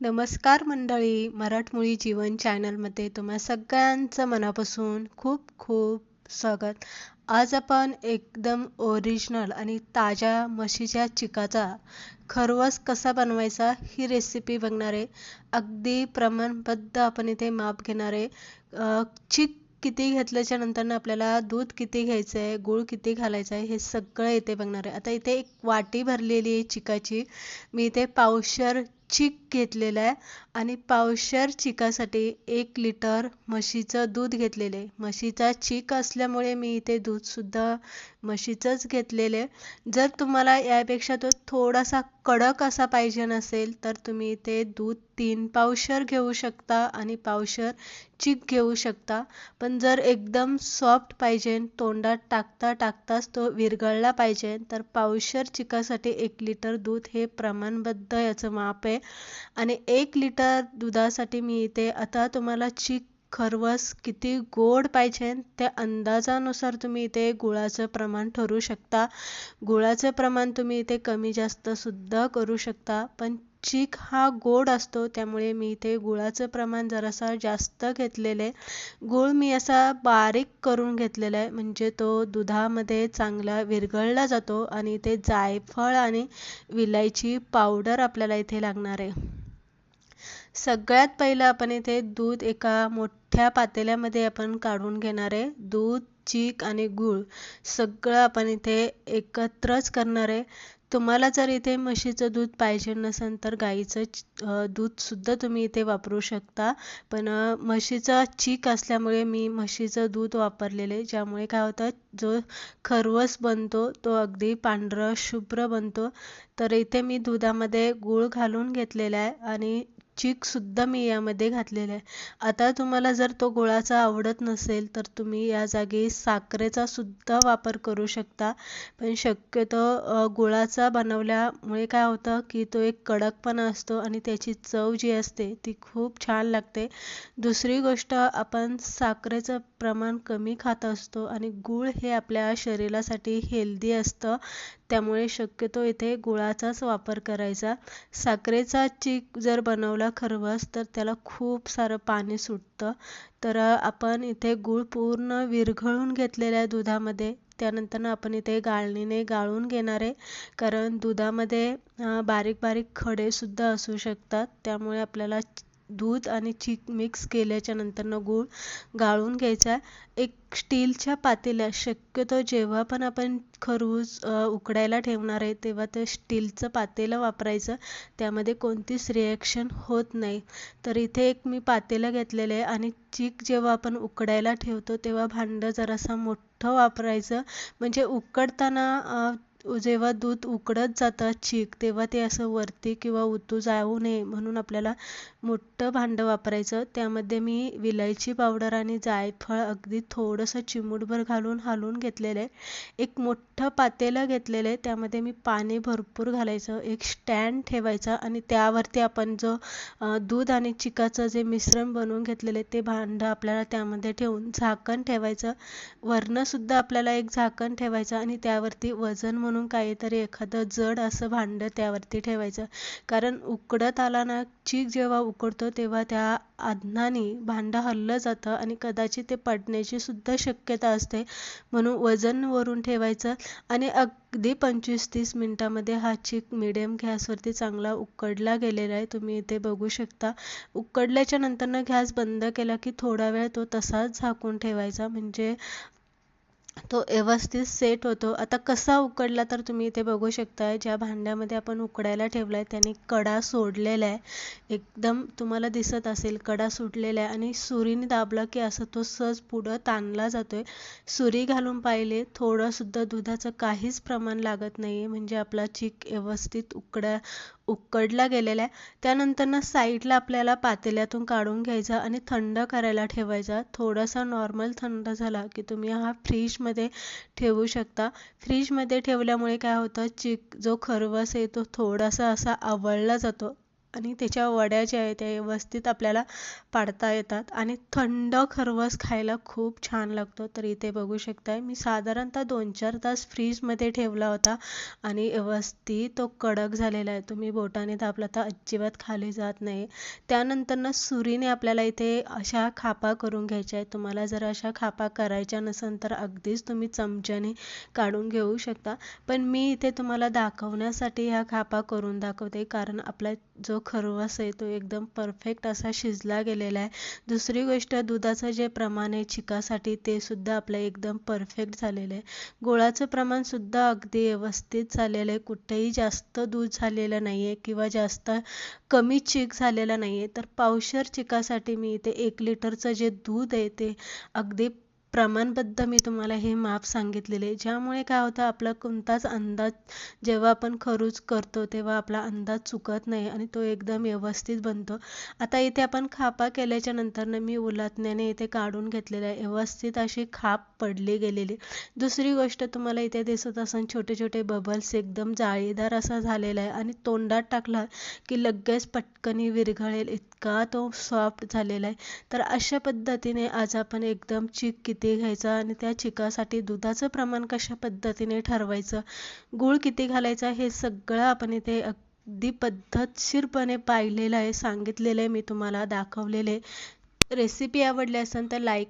नमस्कार मंडळी मराठमोळी जीवन चॅनलमध्ये तुम्हा सगळ्यांचं मनापासून खूप खूप स्वागत. आज आपण एकदम ओरिजिनल आणि ताज्या म्हशीच्या चिकाचा खरवस कसा बनवायचा ही रेसिपी बघणार आहे अगदी प्रमाणबद्ध आपण इथे माप घेणार आहे चिक किती घेतल्याच्या नंतर आपल्याला दूध किती घ्यायचं आहे गूळ किती घालायचं आहे हे सगळं इथे बघणार. आहे आता इथे एक वाटी भरलेली आहे चिकाची. मी इथे पावशर चीक घेतलेलं आहे आणि पावशर चिकासाठी एक लिटर म्हशीचं दूध घेतलेलं आहे. म्हशीचा चीक असल्यामुळे मी इथे दूधसुद्धा म्हशीचंच घेतलेलं आहे. जर तुम्हाला यापेक्षा तो थोडासा कडक असा पाहिजे नसेल तर तुम्ही इथे दूध तीन पावशर घेऊ शकता आणि पावशर चीक घेऊ शकता. पण जर एकदम सॉफ्ट पाहिजे तोंडात टाकता टाकताच तो विरघळला पाहिजे तर पावशर चिकासाठी एक लिटर दूध हे प्रमाणबद्ध याचं माप आहे. आणि एक लिटर दुधासाठी मी इथे आता तुम्हाला चिक खरवस किती गोड पाहिजे त्या अंदाजानुसार तुम्ही इथे गुळाचं प्रमाण ठरवू शकता. गुळाचं प्रमाण तुम्ही इथे कमी जास्त सुद्धा करू शकता. पण चीक हा गोड असतो त्यामुळे मी इथे गुळाचं प्रमाण जरासा जास्त घेतलेलं आहे. गूळ मी असा बारीक करून घेतलेला आहे म्हणजे तो दुधामध्ये चांगला विरघळला जातो आणि इथे जायफळ आणि विलायची पावडर आपल्याला इथे लागणार आहे. सगळ्यात पहिलं आपण इथे दूध एका मोठ्या पातेल्यामध्ये आपण काढून घेणार आहे. दूध चीक आणि गूळ सगळं आपण इथे एकत्रच करणार आहे. तुम्हाला जर इथे म्हशीचं दूध पाहिजे नसेल तर गाईचं दूधसुद्धा तुम्ही इथे वापरू शकता. पण म्हशीचा चीक असल्यामुळे मी म्हशीचं दूध वापरलेले आहे. ज्यामुळे काय होतं जो खरवस बनतो तो अगदी पांढरं शुभ्र बनतो. तर इथे मी दुधामध्ये गूळ घालून घेतलेला आहे आणि चीकसुद्धा मी यामध्ये घातलेला आहे. आता तुम्हाला जर तो गुळाचा आवडत नसेल तर तुम्ही या जागी साखरेचा सुद्धा वापर करू शकता. पण शक्यतो गुळाचा बनवल्यामुळे काय होतं की तो एक कडकपणा असतो आणि त्याची चव जी असते ती खूप छान लागते. दुसरी गोष्ट आपण साखरेचं प्रमाण कमी खात असतो आणि गूळ हे आपल्या शरीरासाठी हेल्दी असतं. त्यामुळे शक्यतो इथे गुळाचाच वापर करायचा. साखरेचा चीक जर बनवला खरवस तर त्याला खूप सारं पाणी सुटतं. तर आपण इथे गूळ पूर्ण विरघळून घेतलेल्या आहे दुधामध्ये. त्यानंतर आपण इथे गाळणीने गाळून घेणार आहे. कारण दुधामध्ये बारीक बारीक खडेसुद्धा असू शकतात. त्यामुळे आपल्याला दूध आणि चीक मिक्स केल्याच्या नंतरनं गूळ गाळून घ्यायचा. एक स्टीलच्या पातेल्यात शक्यतो जेव्हा पण आपण खरबूज उकडायला ठेवणार आहे तेव्हा ते स्टीलचं पातेलं वापरायचं. त्यामध्ये कोणतीच रिॲक्शन होत नाही. तर इथे एक मी पातेलं घेतलेलं आहे आणि चीक जेव्हा आपण उकडायला ठेवतो तेव्हा भांडं जरासं मोठं वापरायचं. म्हणजे उकडताना जेव्हा दूध उकडत जातं चीक तेव्हा ते असं वरती किंवा उतू जाऊ नये म्हणून आपल्याला मोठं भांडं वापरायचं. त्यामध्ये मी विलायची पावडर आणि जायफळ अगदी थोडंसं चिमूटभर घालून हलवून घेतलेलं आहे. एक मोठं पातेलं घेतलेलं आहे. त्यामध्ये मी पाणी भरपूर घालायचं. एक स्टँड ठेवायचा आणि त्यावरती आपण जो दूध आणि चिकाचं जे मिश्रण बनवून घेतलेलं आहे ते भांडं आपल्याला त्यामध्ये ठेवून झाकण ठेवायचं. वरनंसुद्धा आपल्याला एक झाकण ठेवायचं आणि त्यावरती वजन म्हणून काहीतरी एखादं जड असं भांडं त्यावरती ठेवायचं. कारण उकडत आला ना चीक जेव्हा उकडतो तेव्हा त्या आधनाने भांडं हललं जातं आणि कदाचित ते पडण्याची सुद्धा शक्यता असते. म्हणून वजन वरून ठेवायचं आणि अगदी पंचवीस तीस मिनटामध्ये हा चीक मिडियम गॅसवरती चांगला उकडला गेलेला आहे. तुम्ही इथे बघू शकता. उकडल्याच्या नंतरनं गॅस बंद केला की थोडा वेळ तो तसाच झाकून ठेवायचा. म्हणजे तो व्यवस्थित सेट होतो. आता कसा उकडला तर तुम्ही इथे बघू शकता ज्या भांड्यामध्ये आपण उकडायला ठेवला आहे त्याने कडा सोडलेला आहे. एकदम तुम्हाला दिसत असेल कडा सुटलेला आहे आणि सुरीने दाबला की असं तो सहज पुढं ताणला जातोय. सुरी घालून पाहिले थोडंसुद्धा दुधाचं काहीच प्रमाण लागत नाही आहे म्हणजे आपला चीक व्यवस्थित उकड्या उकडला गेलेला आहे त्यानंतर ना साईडला आपल्याला पातेल्यातून काढून घ्यायचा आणि थंड करायला ठेवायचा. थोडासा नॉर्मल थंड झाला की तुम्ही हा फ्रीजमध्ये ठेवू शकता. फ्रीजमध्ये ठेवल्यामुळे काय होतं? चिक जो खरवस आहे तो थोडासा असा आवळला जातो. आणि त्याच्या वड्या ज्या आहेत त्या व्यवस्थित आपल्याला पाडता येतात. आणि थंड खरवस खायला खूप छान लागतो. तर इथे बघू शकताय मी साधारणतः दोन चार तास फ्रीजमध्ये ठेवला होता आणि व्यवस्थित तो कडक झालेला आहे. तुम्ही बोटाने दाबला तर अजिबात खाली जात नाही. त्यानंतर ना सुरीने आपल्याला इथे अशा खापा करून घ्यायच्या आहेत. तुम्हाला जर अशा खापा करायच्या नसेल तर अगदीच तुम्ही चमच्याने काढून घेऊ शकता. पण मी इथे तुम्हाला दाखवण्यासाठी ह्या खापा करून दाखवते. कारण आपला जो खरवस आहे तो एकदम परफेक्ट असा शिजला गेलेला आहे. दुसरी गोष्ट दुधाचं जे प्रमाण आहे चिकासाठी ते सुद्धा आपलं एकदम परफेक्ट झालेलं आहे. गुळाचं प्रमाणसुद्धा अगदी व्यवस्थित झालेलं आहे. कुठेही जास्त दूध झालेलं नाही आहे किंवा जास्त कमी चिक झालेला नाही आहे तर पावशर चिकासाठी मी इथे एक लिटरचं जे दूध आहे ते अगदी प्रमाणबद्ध मी तुम्हाला हे माप सांगितलेले. ज्यामुळे काय होतं आपला कोणताच अंदाज जेव्हा आपण खरूज करतो तेव्हा आपला अंदाज चुकत नाही आणि तो एकदम व्यवस्थित बनतो. आता इथे आपण खापा केल्याच्या नंतरनं मी उलटण्याने इथे काढून घेतलेलं आहे व्यवस्थित अशी खाप पडली गेलेली. दुसरी गोष्ट तुम्हाला इथे दिसत असेल छोटे छोटे बबल्स एकदम जाळीदार असा झालेला आहे आणि तोंडात टाकला की लगेच पटकनी विरघळेल इतका तो सॉफ्ट झालेला आहे. तर अशा पद्धतीने आज आपण एकदम चिक किती किती घ्यायचा आणि त्या चिकासाठी दुधाचं प्रमाण कशा पद्धतीने ठरवायचं? गूळ किती घालायचा हे सगळं आपण इथे अगदी पद्धतशीरपणे पाहिलेलं आहे सांगितलेलं आहे मी तुम्हाला दाखवलेले रेसिपी आवडली असेल तर लाईक